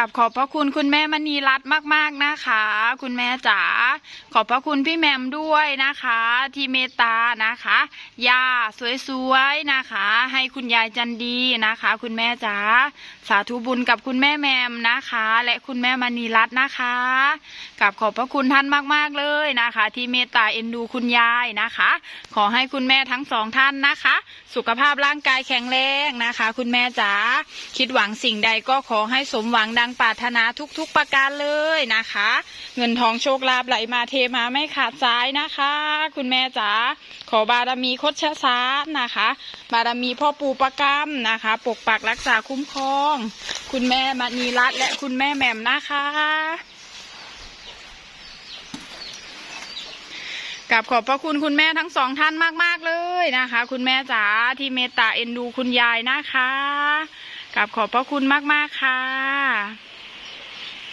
กับขอบพระคุณคุณแม่มณีรัตน์มาก ๆนะคะ คุณแม่จ๋าขอบพระคุณพี่แหมมด้วยนะคะ ที่เมตตานะคะย่าสวยๆนะคะ ให้คุณยายจันดีนะคะ คุณแม่จ๋าสาธุบุญกับคุณแม่แหมมนะคะ และคุณแม่มณีรัตน์นะคะกับขอบพระคุณท่านมาก ๆเลยนะคะ ที่เมตตาเอ็นดูคุณยายนะคะ ขอให้คุณแม่ทั้งสองท่านนะคะ สุขภาพร่างกายแข็งแรงนะคะ คุณแม่จ๋าคิดหวังสิ่งใดก็ขอให้สมหวังดังงปรารถนาทุกๆประการเลยนะคะ เงินทองโชคลาภไหลมาเทมาไม่ขาดสายนะคะ คุณแม่จ๋าขอบารมีโคชสารนะคะ บารมีพ่อปู่ประกรรมนะคะ ปกปักรักษาคุ้มครอง คุณแม่มณีรัตน์และคุณแม่แหม่มนะคะกับขอบพระคุณคุณแม่ทั้งสองท่านมาก ๆ เลยนะคะ คุณแม่จ๋าที่เมตตาเอ็นดูคุณยายนะคะกับขอบพระคุณมาก ๆ ค่ะ